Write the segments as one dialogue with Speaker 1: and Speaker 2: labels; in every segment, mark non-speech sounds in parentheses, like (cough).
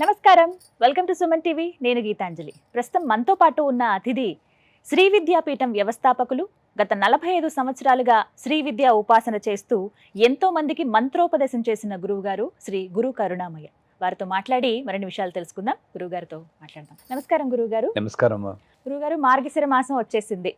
Speaker 1: నమస్కారం. Welcome to Suman TV. నేను గీతాంజలి. ప్రస్తుతం మనతో పాటు ఉన్న అతిథి శ్రీ విద్యాపీఠం వ్యవస్థాపకులు గత నలభై ఐదు సంవత్సరాలుగా శ్రీ విద్యా ఉపాసన చేస్తూ ఎంతో మందికి మంత్రోపదేశం చేసిన గురువు గారు శ్రీ గురు కరుణామయ్య. వారితో మాట్లాడి మరిన్ని విషయాలు తెలుసుకుందాం. గురువు గారితో మాట్లాడదాం. నమస్కారం గురువు గారు.
Speaker 2: నమస్కారం.
Speaker 1: గురుగారు మార్గశిర మాసం వచ్చేసింది.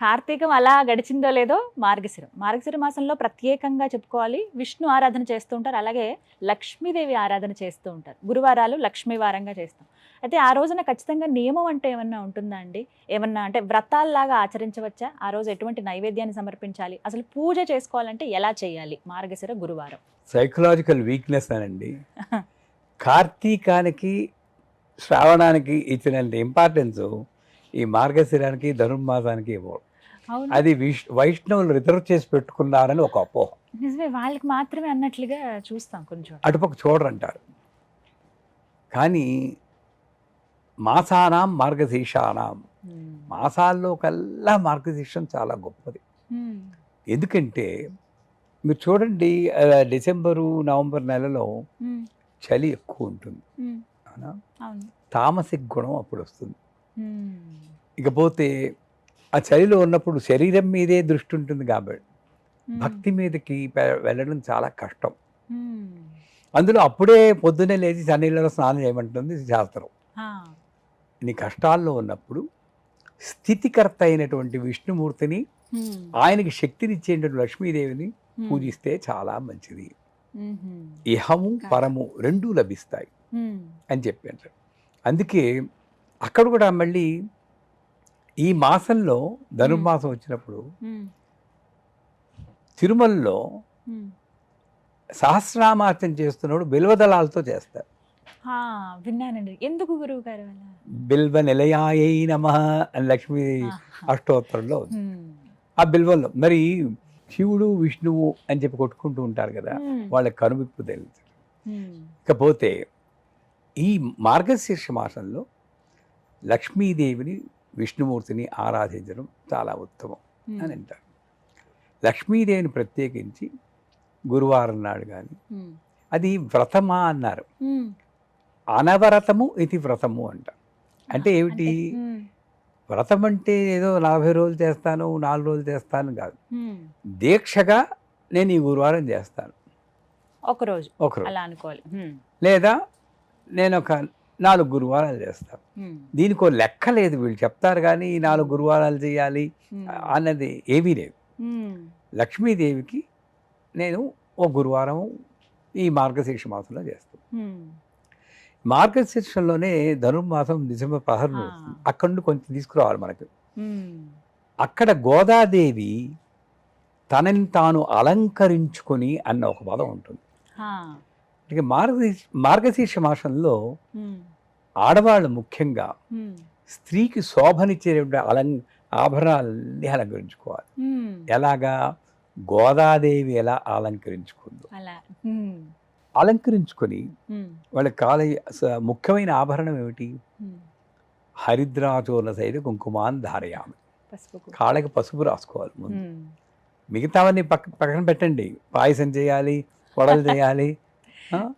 Speaker 1: కార్తీకం అలా గడిచిందో లేదో మార్గశిరం. మార్గశిర మాసంలో ప్రత్యేకంగా చెప్పుకోవాలి. విష్ణు ఆరాధన చేస్తూ ఉంటారు. అలాగే లక్ష్మీదేవి ఆరాధన చేస్తూ ఉంటారు. గురువారాలు లక్ష్మీ వారంగా చేస్తాం. అయితే ఆ రోజున ఖచ్చితంగా నియమం అంటే ఏమన్నా ఉంటుందా అండి? ఏమన్నా అంటే వ్రతాల్లాగా ఆచరించవచ్చా? ఆ రోజు ఎటువంటి నైవేద్యాన్ని సమర్పించాలి? అసలు పూజ చేసుకోవాలంటే ఎలా చేయాలి? మార్గశిర గురువారం.
Speaker 2: సైకలాజికల్ వీక్నెస్ అనండి. (laughs) కార్తీకానికి శ్రావణానికి ఇచ్చినంత ఇంపార్టెన్స్ ఈ మార్గశిరానికి ధనుర్మాసానికి
Speaker 1: అవును
Speaker 2: అది విష్ వైష్ణవులు రిజర్వ్ చేసి పెట్టుకున్నారని ఒక అపోహ.
Speaker 1: నిజమే వాళ్ళకి మాత్రమే అన్నట్లుగా చూస్తాం కొంచెం.
Speaker 2: అటుపక్క చూడరంటారు. కానీ మాసానాం మార్గశీర్షానాం. మాసాల్లో కల్లా మార్గశీర్షం చాలా గొప్పది. ఎందుకంటే మీరు చూడండి డిసెంబరు నవంబర్ నెలలో చలి ఎక్కువ ఉంటుంది. తామసిక గుణం అప్పుడు వస్తుంది. ఇకపోతే ఆ చలిలో ఉన్నప్పుడు శరీరం మీదే దృష్టి ఉంటుంది కాబట్టి. భక్తి మీదకి వెళ్ళడం చాలా కష్టం. అందులో అప్పుడే పొద్దున్నే లేచి చన్నీళ్ళలో స్నానం చేయమంటుంది శాస్త్రం. నీ కష్టాల్లో ఉన్నప్పుడు స్థితికర్త అయినటువంటి విష్ణుమూర్తిని. ఆయనకి శక్తినిచ్చేటువంటి లక్ష్మీదేవిని. పూజిస్తే చాలా మంచిది. ఇహము పరము రెండూ లభిస్తాయి. అని చెప్పారు అందుకే అక్కడ కూడా మళ్ళీ ఈ మాసంలో ధనుర్మాసం వచ్చినప్పుడు. తిరుమలలో
Speaker 1: మ్మ్.
Speaker 2: సహస్రనామార్చన చేస్తున్నప్పుడు బిల్వదళాలతో చేస్తారు
Speaker 1: విన్నానండి ఎందుకు గురువు గారు
Speaker 2: బిల్వ నిలయాయై నమ అని లక్ష్మీ. అష్టోత్తరంలో. ఆ బిల్వంలో మరి శివుడు విష్ణువు అని చెప్పి కొట్టుకుంటూ ఉంటారు కదా. వాళ్ళ కనువిప్పు తెలుసు. ఇకపోతే ఈ మార్గశీర్ష మాసంలో లక్ష్మీదేవిని విష్ణుమూర్తిని ఆరాధించడం చాలా ఉత్తమం అని
Speaker 1: మ్మ్.
Speaker 2: అంటారు లక్ష్మీదేవిని ప్రత్యేకించి గురువారం నాడు కానీ
Speaker 1: మ్మ్.
Speaker 2: అది వ్రతమా అన్నారు
Speaker 1: మ్మ్.
Speaker 2: అనవరతము ఇది వ్రతము అంట అంటే ఏమిటి. వ్రతం అంటే ఏదో నలభై రోజులు చేస్తాను నాలుగు రోజులు చేస్తాను కాదు. దీక్షగా నేను ఈ గురువారం చేస్తాను
Speaker 1: ఒక రోజు
Speaker 2: ఒకరోజు
Speaker 1: అలా అనుకోవాలి.
Speaker 2: లేదా నేను ఒక నాలుగు గురువారాలు చేస్తాను
Speaker 1: మ్మ్.
Speaker 2: దీనికి ఒక లెక్క లేదు వీళ్ళు చెప్తారు కానీ ఈ నాలుగు గురువారాలు చేయాలి. అన్నది ఏమీ లేదు. లక్ష్మీదేవికి నేను ఓ గురువారం ఈ మార్గశీర్ష మాసంలో చేస్తాను. మార్గశీర్షంలోనే ధనుర్మాసం డిసెంబర్ పదహారు అక్కడ నుండి కొంచెం తీసుకురావాలి మనకు. అక్కడ గోదాదేవి తనని తాను అలంకరించుకొని అన్న ఒక పదం ఉంటుంది ఇక మార్గశీర్ష మార్గశీర్ష మాసంలో. ఆడవాళ్ళు ముఖ్యంగా. స్త్రీకి శోభనిచ్చేటువంటి అలం ఆభరణాలన్నీ అలంకరించుకోవాలి. ఎలాగా గోదాదేవి ఎలా అలంకరించుకుందో. అలంకరించుకొని. వాళ్ళ కాల ముఖ్యమైన ఆభరణం ఏమిటి. హరిద్రాచూర్ణ సైతం కుంకుమాన్ ధారయామి కాళ్ళకి పసుపు రాసుకోవాలి ముందు. మిగతావన్నీ పక్క పక్కన పెట్టండి పాయసం చేయాలి వడలు (laughs) చేయాలి?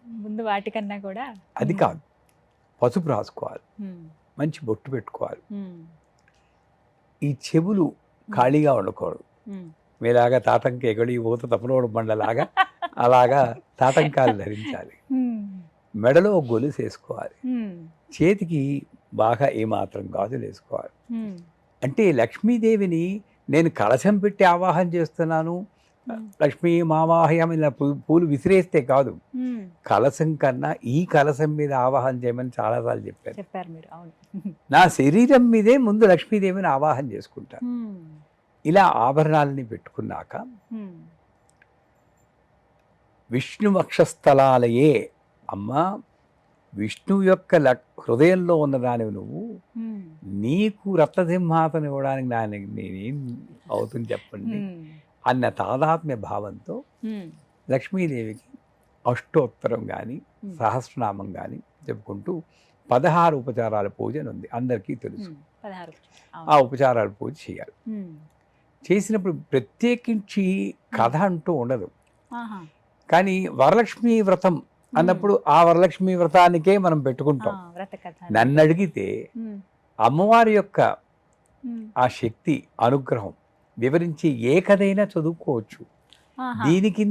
Speaker 1: ముందు వాటికన్నా కూడా
Speaker 2: అది కాదు పసుపు రాసుకోవాలి. మంచి బొట్టు పెట్టుకోవాలి. ఈ చెవులు ఖాళీగా ఉండకూడదు. మీలాగా తాటంక ఎగడి ఊత తపనోడు బండలాగా అలాగా తాటంకాలు ధరించాలి. మెడలో గొలుసు వేసుకోవాలి. చేతికి బాగా ఏమాత్రం గాజులు వేసుకోవాలి. అంటే లక్ష్మీదేవిని నేను కలశం పెట్టి ఆవాహన చేస్తున్నాను. లక్ష్మీ మావాహయం ఇలా పూలు విసిరేస్తే కాదు
Speaker 1: మ్మ్.
Speaker 2: కలశం కన్నా ఈ కలశం మీద ఆవాహన చేయమని చాలాసార్లు చెప్పాను
Speaker 1: చెప్పారు మీరు అవును (laughs)
Speaker 2: నా శరీరం మీదే ముందు లక్ష్మీదేవిని ఆవాహన చేసుకుంటాను
Speaker 1: మ్మ్.
Speaker 2: ఇలా ఆభరణాలని పెట్టుకున్నాక
Speaker 1: మ్మ్.
Speaker 2: విష్ణు వక్షస్థలాలయే అమ్మా విష్ణువు యొక్క హృదయంలో ఉన్నదానివి నువ్వు
Speaker 1: మ్మ్.
Speaker 2: నీకు రక్తసింహాసనం ఇవ్వడానికి నా నేనేం అవుతుంది చెప్పండి. అన్న తాదాత్మ్య భావంతో. లక్ష్మీదేవికి అష్టోత్తరం కానీ. సహస్రనామం కానీ చెప్పుకుంటూ పదహారు ఉపచారాల పూజ అని ఉంది. అందరికీ తెలుసు. ఆ. ఉపచారాల పూజ చేయాలి. చేసినప్పుడు ప్రత్యేకించి కథ అంటూ ఉండదు. కానీ వరలక్ష్మి వ్రతం అన్నప్పుడు ఆ వరలక్ష్మి వ్రతానికే మనం పెట్టుకుంటాం. నన్ను అడిగితే అమ్మవారి యొక్క ఆ శక్తి అనుగ్రహం వివరించి ఏ కథైనా చదువుకోవచ్చు దీనికి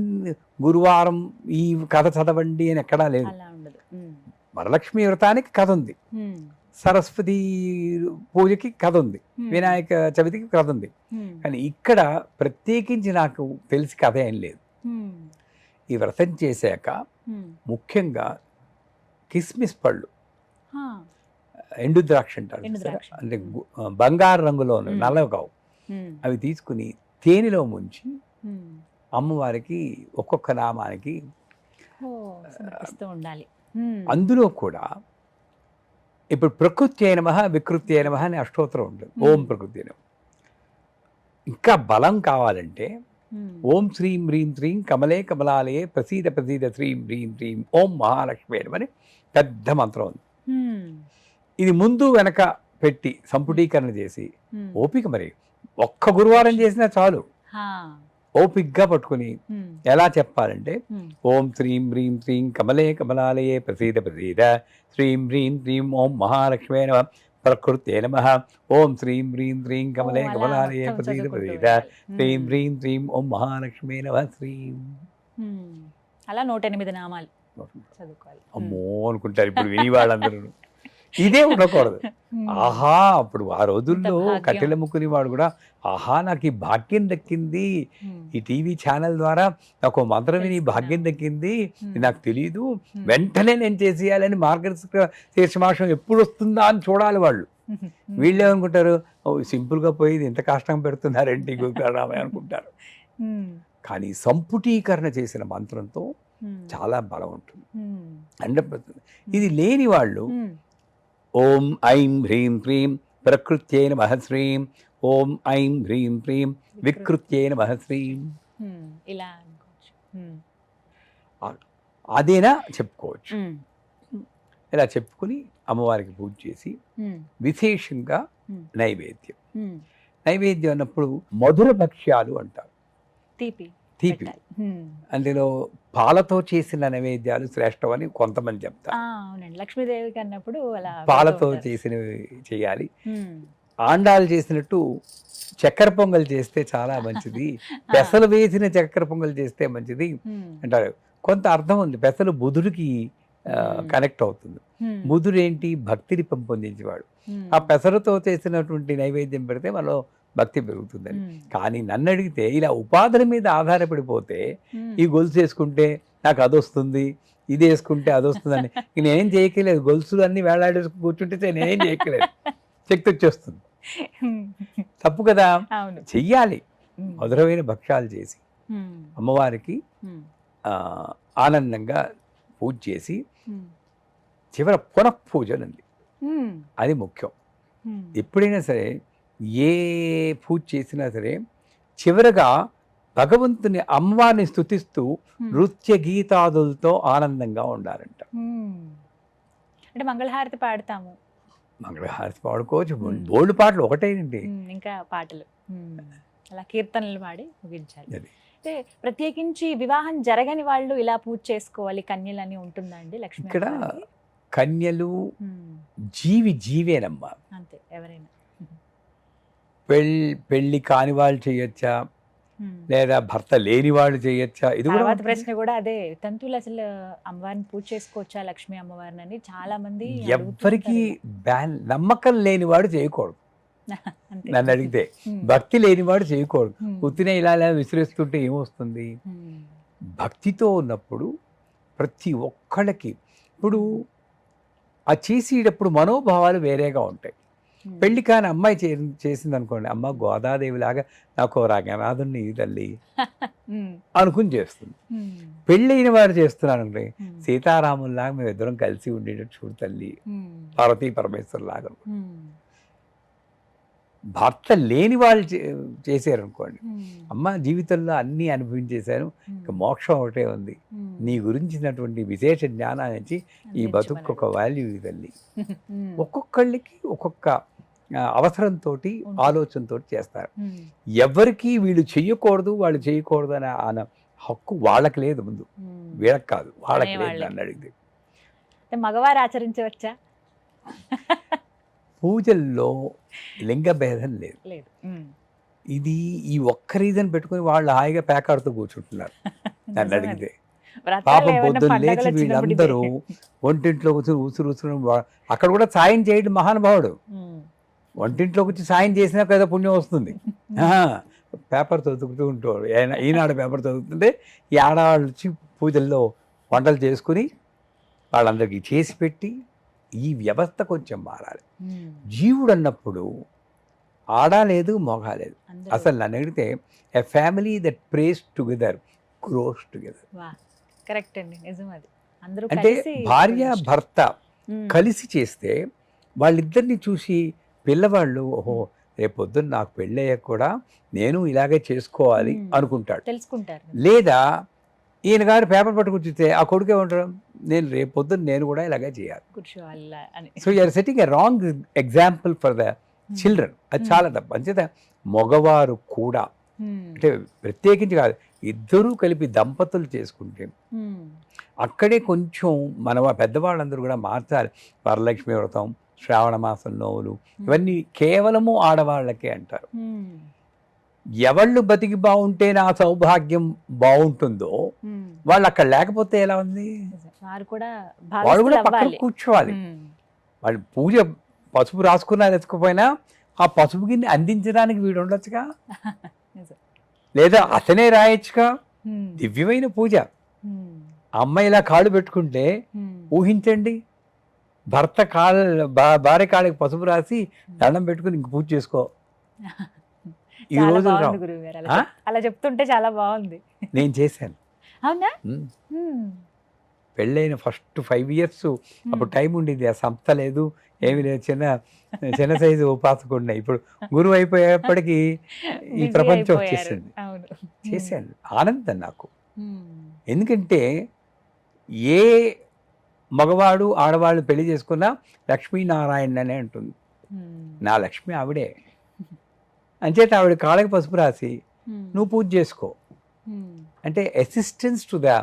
Speaker 2: గురువారం ఈ కథ చదవండి అని ఎక్కడా లేదు. వరలక్ష్మి వ్రతానికి కథ ఉంది. సరస్వతి పూజకి కథ ఉంది. వినాయక చవితికి కథ ఉంది. కానీ ఇక్కడ ప్రత్యేకించి నాకు తెలిసి కథ ఏం లేదు. ఈ వ్రతం చేశాక ముఖ్యంగా కిస్మిస్ పళ్ళు. ఎండు ద్రాక్ష అంటారు. అంటే బంగారు రంగులో. నల్లవి కావు అవి తీసుకుని తేనెలో ముంచి. అమ్మవారికి ఒక్కొక్క నామానికి
Speaker 1: ఉండాలి.
Speaker 2: అందులో కూడా ఇప్పుడు ప్రకృతి నమ వికృతి నమ అని అష్టోత్తరం ఉంటుంది. ఓం ప్రకృతి. ఇంకా బలం కావాలంటే ఓం శ్రీం హ్రీం శ్రీం కమలే కమలాలయే ప్రసీద ప్రసీద శ్రీం హ్రీం శ్రీం ఓం మహాలక్ష్మి అని పెద్ద మంత్రం ఉంది. ఇది ముందు వెనక పెట్టి సంపుటీకరణ చేసి ఓపిక మరి. ఒక్క గురువారం చేసినా చాలు. ఓపికగా పట్టుకుని ఎలా చెప్పాలంటే ఓం శ్రీం హ్రీం శ్రీం కమలే కమలాలయే ప్రసీద ప్రసీద. శ్రీం హ్రీం శ్రీం ఓం మహాలక్ష్మే నమ. ప్రకృతే నమ. ఓం శ్రీం హ్రీం శ్రీం కమలే కమలాలయే ప్రసీద ప్రసీద. శ్రీం హ్రీం శ్రీం ఓం మహాలక్ష్మే నమ. శ్రీం.
Speaker 1: అలా నూట ఎనిమిది నామాలు చదువుకోవాలి.
Speaker 2: అమ్మో అనుకుంటారు ఇప్పుడు విని వాళ్ళందరూ. ఇదే ఉండకూడదు. (laughs) ఆహా అప్పుడు ఆ రోజుల్లో. కట్టెల వాడు కూడా ఆహా నాకు ఈ భాగ్యం దక్కింది. ఈ టీవీ ఛానల్ ద్వారా నాకు మంత్రం విని. భాగ్యం దక్కింది. నాకు తెలియదు వెంటనే నేను చేసేయాలని మార్గదర్శక శీర్షమాసం ఎప్పుడు వస్తుందా అని చూడాలి వాళ్ళు. వీళ్ళు ఏమనుకుంటారు? ఓ సింపుల్గా పోయి ఇంత కష్టం పెడుతున్నారేంటి గురుగారామయ్య అనుకుంటారు. కానీ సంపుటీకరణ చేసిన మంత్రంతో చాలా బలం ఉంటుంది. హండ్రెడ్ ఇది లేని వాళ్ళు ఓం ఐం హ్రీం హ్రీం ప్రకృత్యై నమః శ్రీం. ఓం ఐం హ్రీం హ్రీం వికృత్యై నమః శ్రీం.
Speaker 1: ఉమ్, ఇలా
Speaker 2: అదేనా చెప్పుకోవచ్చు. ఇలా చెప్పుకుని అమ్మవారికి పూజ చేసి విశేషంగా నైవేద్యం. నైవేద్యం అన్నప్పుడు మధుర భక్ష్యాలు అంటారు.
Speaker 1: తీపి.
Speaker 2: తీపి. అందులో పాలతో చేసిన నైవేద్యాలు శ్రేష్టం అని కొంతమంది చెప్తారు.
Speaker 1: ఆ, అవునండి. లక్ష్మీదేవికి అన్నప్పుడు అలా
Speaker 2: పాలతో. చేసినవి చేయాలి. ఆండాలు చేసినట్టు చక్కెర పొంగల్ చేస్తే చాలా మంచిది. (laughs) పెసలు వేసిన చక్కెర పొంగల్ చేస్తే మంచిది అంటారు. కొంత అర్థం ఉంది. పెసలు బుధుడికి. కనెక్ట్ అవుతుంది. బుధుడు ఏంటి భక్తిని పెంపొందించేవాడు. ఆ పెసరతో చేసినటువంటి నైవేద్యం పెడితే మనలో భక్తి పెరుగుతుందని. కానీ నన్ను అడిగితే ఇలా ఉపాధుల మీద ఆధారపడిపోతే ఈ గొలుసు వేసుకుంటే నాకు అది వస్తుంది ఇది వేసుకుంటే అది వస్తుందని (laughs) ఇక నేనేం చేయట్లేదు గొలుసులు అన్ని వేలాడేసుకు కూర్చుంటే నేనేం చేయట్లేదు శక్తి వచ్చేస్తుంది. తప్పు కదా? చెయ్యాలి. మధురమైన భక్ష్యాలు చేసి అమ్మవారికి ఆనందంగా పూజ చేసి చివర
Speaker 1: ఉమ్,
Speaker 2: అది ముఖ్యం. ఎప్పుడైనా సరే ఏ పూజ చేసినా సరే చివరగా భగవంతుని అమ్మవారిని స్తుతిస్తూ
Speaker 1: ఉమ్,
Speaker 2: నృత్య గీతాదులతో ఆనందంగా ఉండాలంట.
Speaker 1: అంటే మంగళహారతి పాడతాము.
Speaker 2: మంగళహారతి పాడుకోవచ్చు. బోల్డ్ పాటలు ఒకటేనండి.
Speaker 1: ఇంకా పాటలు. అలా కీర్తనలు పాడి ముగించాలి. అంటే ప్రత్యేకించి వివాహం జరగని వాళ్ళు ఇలా పూజ చేసుకోవాలి కన్యలని ఉంటుందండి లక్ష్మీ
Speaker 2: ఇక్కడ? కన్యలు జీవి జీవేనమ్మా.
Speaker 1: అంతే ఎవరైనా.
Speaker 2: పెళ్ళి పెళ్ళి కాని వాళ్ళు చేయొచ్చా. లేదా భర్త లేని వాళ్ళు చేయొచ్చా? ఇది కూడా.
Speaker 1: ప్రశ్న కూడా అదే తంతువులు అసలు అమ్మవారిని పూజ చేసుకోవచ్చా లక్ష్మీ అమ్మవారిని అని చాలా మంది ఉంటారు.
Speaker 2: బ్యాన్ నమ్మకం లేనివాడు చేయకూడదు. (laughs) నన్ను అడిగితే. భక్తి లేనివాడు చేయకూడదు. ఉత్తినే ఇలా ఇలా విసిరేస్తుంటే ఏమొస్తుంది? భక్తితో ఉన్నప్పుడు ప్రతి ఒక్కళ్ళకి ఇప్పుడు ఆ చేసేటప్పుడు మనోభావాలు వేరేగా ఉంటాయి. పెళ్ళి కాని అమ్మాయి చేసింది అనుకోండి అమ్మ గోదాదేవి లాగా నాకు రంగనాథుని తల్లి
Speaker 1: ఉమ్, (laughs)
Speaker 2: అనుకుని చేస్తుంది.
Speaker 1: ఉమ్,
Speaker 2: పెళ్ళైన వాడు చేస్తున్నాను
Speaker 1: ఉమ్,
Speaker 2: సీతారాముల్లాగా మేము ఇద్దరం కలిసి ఉండేటట్టు చూడు తల్లి పార్వతీ పరమేశ్వర్ లాగా
Speaker 1: ఉమ్,
Speaker 2: భర్త లేని వాళ్ళు చే- చేశారనుకోండి.
Speaker 1: ఉమ్,
Speaker 2: అమ్మ జీవితంలో అన్నీ అనుభవించేశాను. ఇక మోక్షం ఒకటే ఉంది. నీ గురించినటువంటి విశేష జ్ఞానాన్ని ఇచ్చి ఈ బతుకు ఒక వాల్యూ తల్లి. ఒక్కొక్కళ్ళకి ఒక్కొక్క అవసరంతో ఆలోచనతో చేస్తారు. ఎవరికి వీళ్ళు చెయ్యకూడదు వాళ్ళు చేయకూడదు అనే అన హక్కు వాళ్ళకి లేదు ముందు. వీళ్ళకి కాదు వాళ్ళకి లేదు అడిగితే.
Speaker 1: అంటే మగవారు ఆచరించవచ్చా?
Speaker 2: పూజల్లో లింగ భేదం లేదు. ఇది ఈ ఒక్క రీజన్ పెట్టుకుని వాళ్ళు హాయిగా పేకాడుతూ కూర్చుంటున్నారు (laughs) నన్ను. అడిగితే పాపం పొద్దున్న లేచి వీళ్ళందరూ
Speaker 1: ఇదే.
Speaker 2: ఒంటింట్లోకి వచ్చి ఉసురు ఉసురు అక్కడ కూడా సాయం చేయడం మహానుభావుడు
Speaker 1: ఉమ్.
Speaker 2: వంటింట్లోకి వచ్చి సాయం చేసినా కదా పుణ్యం వస్తుంది (laughs) పేపర్ చదువుతూ ఉంటాడు ఈనాడు పేపర్ చదువుతుంటే ఈ ఆడవాళ్ళు వచ్చి పూజల్లో వంటలు చేసుకుని వాళ్ళందరికీ చేసి పెట్టి ఈ వ్యవస్థ కొంచెం మారాలి. జీవుడు అన్నప్పుడు ఆడ లేదు మొగ లేదు
Speaker 1: అందరూ.
Speaker 2: అసలు నన్ను అడిగితే a family that prays together grows together
Speaker 1: correct అండి నిజం అది
Speaker 2: అంటే భార్య భర్త. కలిసి చేస్తే వాళ్ళిద్దరిని చూసి పిల్లవాళ్ళు ఓహో రేపు పొద్దున్న నాకు పెళ్ళయ్యాక కూడా నేను ఇలాగే చేసుకోవాలి. అనుకుంటాడు
Speaker 1: తెలుసుకుంటారు
Speaker 2: లేదా ఈయన గారు పేపర్ పట్టుకొచ్చితే ఆ కొడుకే ఉంటాడు నేను రేపు పొద్దున్న నేను కూడా ఇలాగే చేయాలి so you're setting a wrong example for the children అది. చాలా తప్పు అంచేత మగవారు కూడా
Speaker 1: ఉమ్.
Speaker 2: అంటే ప్రత్యేకించి కాదు ఇద్దరూ కలిపి దంపతులు చేసుకుంటే
Speaker 1: ఉమ్.
Speaker 2: అక్కడే కొంచెం మన పెద్దవాళ్ళందరూ కూడా మార్చాలి వరలక్ష్మి వ్రతం శ్రావణ మాసం నోవులు ఇవన్నీ కేవలము ఆడవాళ్ళకే అంటారు. ఎవళ్ళు బతికి బాగుంటే నా సౌభాగ్యం బాగుంటుందో. వాళ్ళు అక్కడ లేకపోతే ఎలా ఉంది.
Speaker 1: వారు కూడా
Speaker 2: వాళ్ళు కూడా పక్కన కూర్చోవాలి. వాళ్ళు పూజ పసుపు రాసుకున్నా తెచ్చుకోపోయినా ఆ పసుపు గిన్నె అందించడానికి వీడు ఉండొచ్చుగా. (laughs) లేదా అతనే రాయొచ్చుగా. దివ్యమైన పూజ అమ్మాయి ఇలా కాళ్ళు పెట్టుకుంటే. ఊహించండి భర్త కాళ్ళ భార్య కాళ్ళకి పసుపు రాసి దండం పెట్టుకుని ఇంక పూజ చేసుకో (laughs) ఈ రోజు
Speaker 1: అలా చెప్తుంటే చాలా బాగుంది.
Speaker 2: నేను చేశాను.
Speaker 1: అవునా.
Speaker 2: పెళ్ళైన ఫస్ట్ ఫైవ్ ఇయర్స్ అప్పుడు టైం ఉండేది. ఆ సంస్థ లేదు ఏమీ లేదు. చిన్న చిన్న సైజు ఉపాసకుండా ఇప్పుడు గురువు అయిపోయేప్పటికీ ఈ ప్రపంచం. వచ్చేసింది. చేశాను. ఆనందం నాకు. ఎందుకంటే ఏ మగవాడు ఆడవాళ్ళు పెళ్ళి చేసుకున్నా లక్ష్మీనారాయణ అనే అంటుంది.
Speaker 1: ఉమ్.
Speaker 2: నా లక్ష్మి ఆవిడే. అంచేత ఆవిడ కాళ్ళకి పసుపు రాసి. నువ్వు పూజ చేసుకో. అంటే అసిస్టెన్స్ టు ద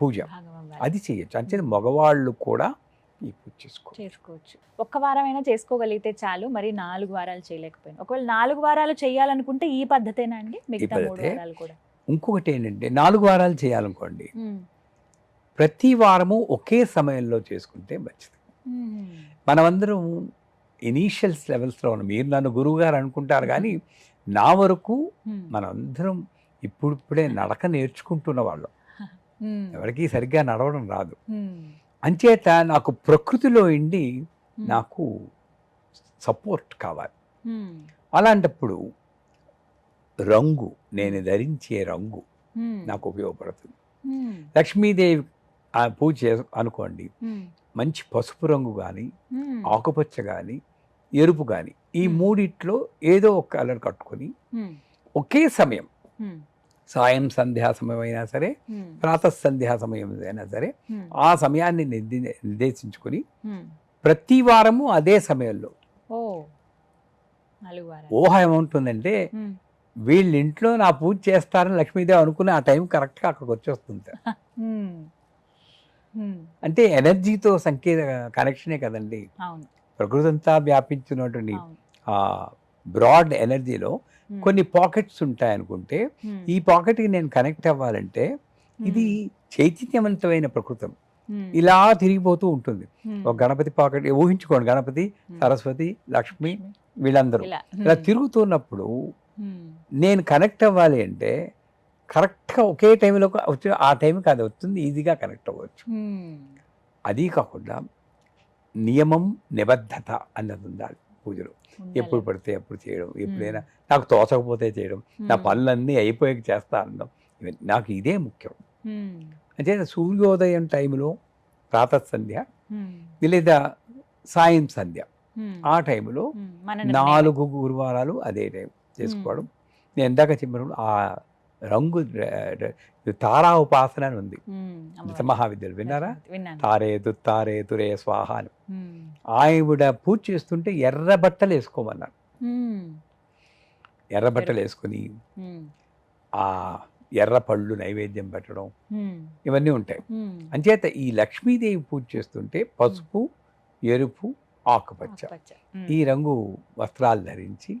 Speaker 2: పూజ. అది చేయొచ్చు అంటే మగవాళ్ళు కూడా ఈ పూజ చేసుకో
Speaker 1: చేసుకోవచ్చు ఒక్క వారమైనా చేసుకోగలిగితే చాలు మరి నాలుగు వారాలు చేయలేకపోయినా ఒకవేళ నాలుగు వారాలు చేయాలనుకుంటే ఈ పద్ధతేనా అండి మిగతా మూడు
Speaker 2: పద్ధతే.
Speaker 1: వారాలు కూడా
Speaker 2: ఇంకొకటి ఏంటంటే నాలుగు వారాలు చేయాలనుకోండి. ప్రతి వారము ఒకే సమయంలో చేసుకుంటే మంచిది. మనమందరం ఇనీషియల్స్ లెవెల్స్లో ఉన్నాం మీరు నన్ను గురువు గారు అనుకుంటారు కానీ నా వరకు. మనందరం ఇప్పుడిప్పుడే నడక నేర్చుకుంటున్న వాళ్ళం. (laughs) ఎవరికీ సరిగ్గా నడవడం రాదు. అంచేత నాకు ప్రకృతిలో ఇండి
Speaker 1: ఉమ్.
Speaker 2: నాకు సపోర్ట్ కావాలి. అలాంటప్పుడు రంగు నేను ధరించే రంగు. నాకు ఉపయోగపడుతుంది. లక్ష్మీదేవి పూజ అనుకోండి. మంచి పసుపు రంగు కానీ. ఆకుపచ్చ కానీ ఎరుపు కానీ ఈ. మూడిట్లో ఏదో ఒక కలర్ కట్టుకొని. ఒకే సమయం. సాయం సంధ్యా సమయం అయినా సరే. ప్రాతః సంధ్యా సమయం అయినా సరే. ఆ సమయాన్ని నిర్ది- నిర్దేశించుకొని. ప్రతి వారము అదే సమయంలో ఊహ ఏముంటుందంటే. వీళ్ళ ఇంట్లో నా పూజ చేస్తారని లక్ష్మీదేవి అనుకుని ఆ టైం కరెక్ట్గా అక్కడికి వచ్చేస్తుంది. (laughs) అంటే ఎనర్జీతో సంకేత కనెక్షనే కదండి ప్రకృతి అంతా వ్యాపించినటువంటి ఆ బ్రాడ్ ఎనర్జీలో. కొన్ని పాకెట్స్ ఉంటాయి అనుకుంటే. ఈ పాకెట్కి నేను కనెక్ట్ అవ్వాలంటే ఇది చైతన్యవంతమైన ప్రకృతం. ఇలా తిరిగిపోతూ ఉంటుంది. ఒక గణపతి పాకెట్ ఊహించుకోండి గణపతి. సరస్వతి లక్ష్మి వీళ్ళందరూ
Speaker 1: ఇలా.
Speaker 2: తిరుగుతున్నప్పుడు. నేను కనెక్ట్ అవ్వాలి అంటే కరెక్ట్గా ఒకే టైంలో వచ్చి ఆ టైంకి అది వస్తుంది ఈజీగా కనెక్ట్ అవ్వచ్చు. అది కాకుండా నియమం నిబద్ధత అన్నది ఉండాలి పూజలో. ఎప్పుడు పడితే అప్పుడు చేయడం ఎప్పుడైనా నాకు తోచకపోతే చేయడం నా. పనులన్నీ అయిపోయాక చేస్తా అనడం నాకు ఇదే ముఖ్యం. అంటే సూర్యోదయం టైంలో ప్రాతః సంధ్య
Speaker 1: ఉమ్.
Speaker 2: లేదా సాయం సంధ్య. ఆ టైంలో. నాలుగు గురువారాలు అదే టైం చేసుకోవడం నేను ఎందాక చెప్పినప్పుడు ఆ రంగు ర- ర- తారా ఉపాసన అని ఉంది. దశమహావిద్యలు విన్నారా
Speaker 1: విన్నాను
Speaker 2: తారే తుత్తారే తురే స్వాహ అని. ఆవిడ పూజ చేస్తుంటే ఎర్ర బట్టలు వేసుకోమన్నారు
Speaker 1: ఉమ్.
Speaker 2: ఎర్ర బట్టలు వేసుకొని. ఆ ఎర్ర పళ్ళు నైవేద్యం పెట్టడం ఇవన్నీ ఉంటాయి. అంచేత ఈ లక్ష్మీదేవి పూజ చేస్తుంటే పసుపు ఎరుపు ఆకుపచ్చ ఈ రంగు వస్త్రాలు ధరించి.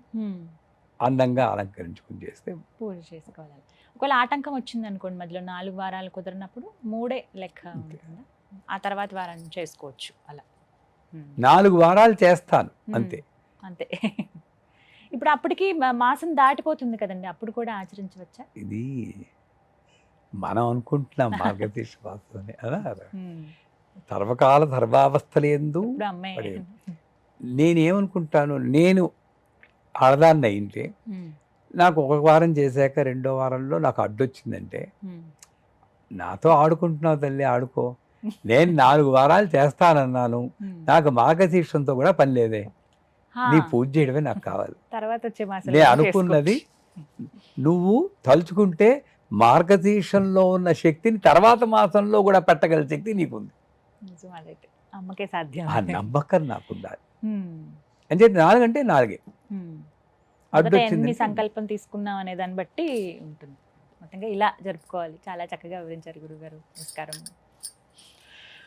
Speaker 2: అందంగా అలంకరించుకుని చేస్తే
Speaker 1: పూజ చేసుకోవాలి. ఒకవేళ ఆటంకం వచ్చింది అనుకోండి మధ్యలో నాలుగు వారాలు కుదిరినప్పుడు మూడే లెక్క ఆ తర్వాత వారాన్ని చేసుకోవచ్చు అలా.
Speaker 2: నాలుగు వారాలు చేస్తాను అంతే.
Speaker 1: అంతే. ఇప్పుడు అప్పటికి మాసం దాటిపోతుంది కదండి అప్పుడు కూడా ఆచరించవచ్చా?
Speaker 2: ఇది మనం అనుకుంటున్నాం మార్గదీశ అలా. సర్వకాల సర్వావస్థలందు. నేనేమనుకుంటాను నేను ఆడదాన్ని అయింటే
Speaker 1: ఉమ్,
Speaker 2: నాకు ఒక వారం చేశాక రెండో వారంలో నాకు అడ్డొచ్చిందంటే. నాతో ఆడుకుంటున్నావు తల్లి ఆడుకో. నేను నాలుగు వారాలు చేస్తానన్నాను. నాకు మార్గశీర్షంతో కూడా పని లేదే. నీ పూజ చేయడమే నాకు కావాలి.
Speaker 1: తర్వాత
Speaker 2: నేను అనుకున్నది నువ్వు తలుచుకుంటే మార్గశీర్షంలో ఉన్న శక్తిని తర్వాత మాసంలో కూడా పెట్టగల శక్తి నీకుంది. నమ్మకం నాకుండాలి.
Speaker 1: ఉమ్,
Speaker 2: అంటే నాలుగంటే నాలుగే.
Speaker 1: మొదట ఎన్ని సంకల్పం తీసుకున్నాం అనే దాన్ని బట్టి ఉంటుంది. మొత్తంగా ఇలా జరుపుకోవాలి. చాలా చక్కగా వివరించారు గురుగారు. నమస్కారం.